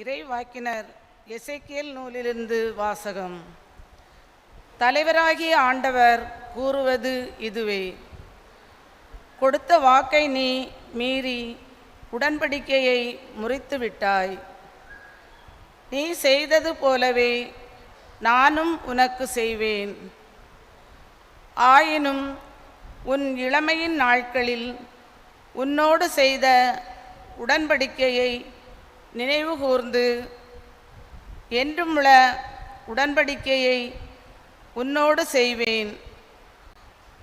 இறைவாக்கினர் எசைக்கியல் நூலிலிருந்து வாசகம். தலைவராகிய ஆண்டவர் கூறுவது இதுவே. கொடுத்த வாக்கை நீ மீறி உடன்படிக்கையை முறித்து விட்டாய். நீ செய்தது போலவே நானும் உனக்கு செய்வேன். ஆயினும் உன் இளமையின் நாட்களில் உன்னோடு செய்த உடன்படிக்கையை நினைவுகூர்ந்து என்றுமுள்ள உடன்படிக்கையை உன்னோடு செய்வேன்.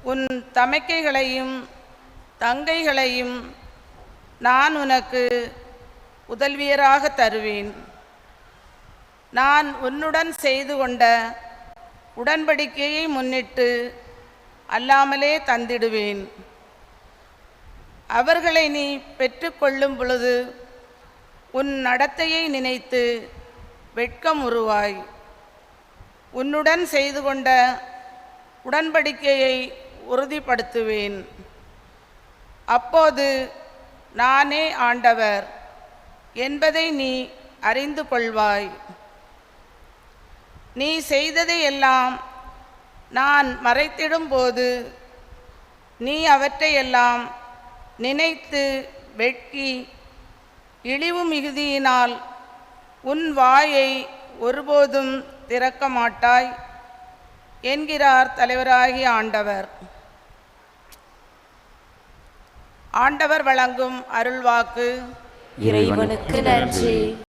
உன் தமைக்கைகளையும் தங்கைகளையும் நான் உனக்கு உதல்வியராக தருவேன். நான் உன்னுடன் செய்து கொண்ட உடன்படிக்கையை முன்னிட்டு அல்லாமலே தந்திடுவேன். அவர்களை நீ பெற்றுக்கொள்ளும் பொழுது உன் நடத்தையை நினைத்து வெட்கம் உருவாய். உன்னுடன் செய்து கொண்ட உடன்படிக்கையை உறுதிப்படுத்துவேன். அப்போது நானே ஆண்டவர் என்பதை நீ அறிந்து கொள்வாய். நீ செய்ததையெல்லாம் நான் மறைத்திடும்போது நீ அவற்றையெல்லாம் நினைத்து வெட்கி இழிவு மிகுதியினால் உன் வாயை ஒருபோதும் திறக்க மாட்டாய் என்கிறார் தலைவராகிய ஆண்டவர். ஆண்டவர் வழங்கும் அருள்வாக்கு. இறைவனுக்கு நன்றி.